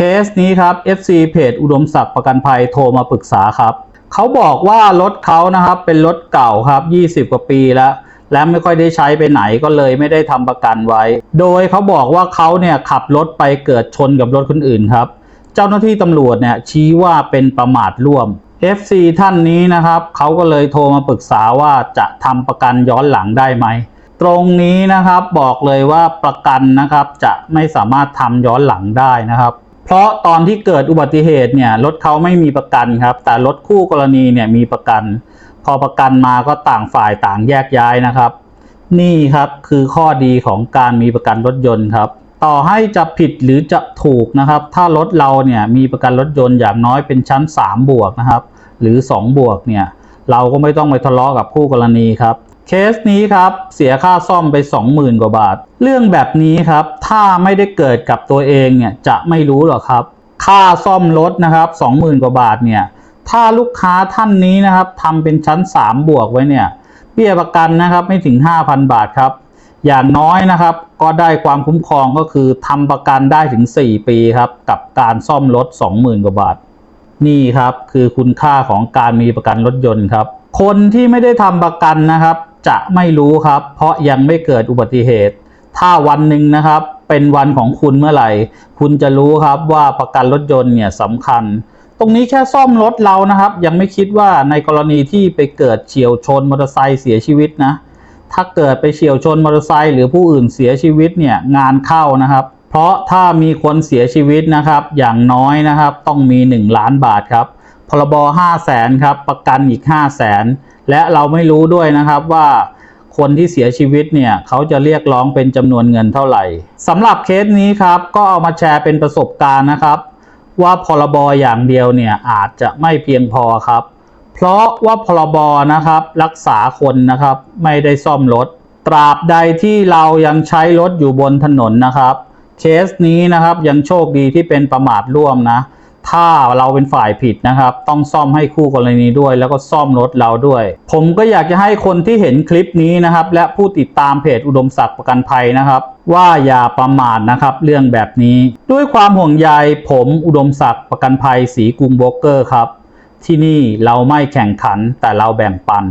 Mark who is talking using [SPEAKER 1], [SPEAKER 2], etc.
[SPEAKER 1] เคสนี้ครับ FC เพจอุดมศักดิ์ประกันภัยโทรมาปรึกษาครับ เขาบอกว่ารถเขานะครับเป็นรถเก่าครับ 20 กว่าปีแล้ว และไม่ค่อยได้ใช้ไปไหนก็เลยไม่ได้ทำประกันไว้ โดยเขาบอกว่าเขาเนี่ยขับรถไปเกิดชนกับรถคนอื่นครับ เจ้าหน้าที่ตำรวจเนี่ยชี้ว่าเป็นประมาทร่วม FC ท่านนี้นะครับเขาก็เลยโทรมาปรึกษาว่าจะทำประกันย้อนหลังได้ไหมตรงนี้นะครับบอกเลยว่าประกันนะครับจะไม่สามารถทำย้อนหลังได้นะครับ เพราะตอนที่เกิดอุบัติเหตุเนี่ยรถเขาไม่มีประกันครับ แต่รถคู่กรณีเนี่ยมีประกัน พอประกันมาก็ต่างฝ่ายต่างแยกย้ายนะครับ นี่ครับคือข้อดีของการมีประกันรถยนต์ครับ ต่อให้จะผิดหรือจะถูกนะครับ ถ้ารถเราเนี่ยมีประกันรถยนต์อย่างน้อยเป็นชั้น 3 บวกนะครับ หรือ 2 บวกเนี่ยเราก็ไม่ต้องไปทะเลาะกับคู่กรณีครับ เคสนี้ครับเสียค่าซ่อมไป 20,000 กว่าบาท เรื่องแบบนี้ครับ ถ้าไม่ได้เกิดกับตัวเองเนี่ยจะไม่รู้หรอกครับ ค่าซ่อมรถนะครับ 20,000 กว่าบาทเนี่ยถ้าลูกค้าท่านนี้นะครับทำเป็นชั้น 3 บวกไว้เนี่ยเบี้ยประกันนะครับไม่ถึง 5,000 บาทครับ อย่างน้อยนะครับ ก็ได้ความคุ้มครองก็คือทำประกันได้ถึง 4 ปีครับ กับการซ่อมรถ 20,000 กว่าบาท นี่ครับคือคุณค่าของการมีประกันรถยนต์ครับ คนที่ไม่ได้ทำประกันนะครับ จะไม่รู้ครับ เพราะยังไม่เกิดอุบัติเหตุ ถ้าวันหนึ่งนะครับ เป็นวันของคุณเมื่อไหร่ คุณจะรู้ครับว่าประกันรถยนต์เนี่ยสำคัญ ตรงนี้แค่ซ่อมรถเรานะครับ ยังไม่คิดว่าในกรณีที่ไปเกิดเฉียวชนมอเตอร์ไซค์เสียชีวิตนะ ถ้าเกิดไปเฉียวชนมอเตอร์ไซค์หรือผู้อื่นเสียชีวิตเนี่ยงานเข้านะครับ เพราะถ้ามีคนเสียชีวิตนะครับ อย่างน้อยนะครับ ต้องมี 1 ล้านบาทครับพรบ5 0 0แสนครับ ประกันอีก 5 0 0แสน และเราไม่รู้ด้วยนะครับว่าคนที่เสียชีวิตเนี่ยเขาจะเรียกร้องเป็นจำนวนเงินเท่าไหร่สำหรับเคสนี้ครับก็เอามาแชร์เป็นประสบการณ์นะครับ ว่าพรบอย่างเดียวเนี่ยอาจจะไม่เพียงพอครับ เพราะว่าพรบนะครับรักษาคนนะครับไม่ได้ซ่อมรถ ตราบใดที่เรายังใช้รถอยู่บนถนนนะครับเคสนี้นะครับยังโชคดีที่เป็นประมาทร่วมนะ ถ้าเราเป็นฝ่ายผิดนะครับ ต้องซ่อมให้คู่กรณีด้วย แล้วก็ซ่อมรถเราด้วย ผมก็อยากจะให้คนที่เห็นคลิปนี้นะครับ และผู้ติดตามเพจอุดมศักดิ์ประกันภัยนะครับ ว่าอย่าประมาทนะครับ เรื่องแบบนี้ ด้วยความห่วงใยผมอุดมศักดิ์ประกันภัยสีกรุงโบรกเกอร์ครับ ที่นี่เราไม่แข่งขันแต่เราแบ่งปัน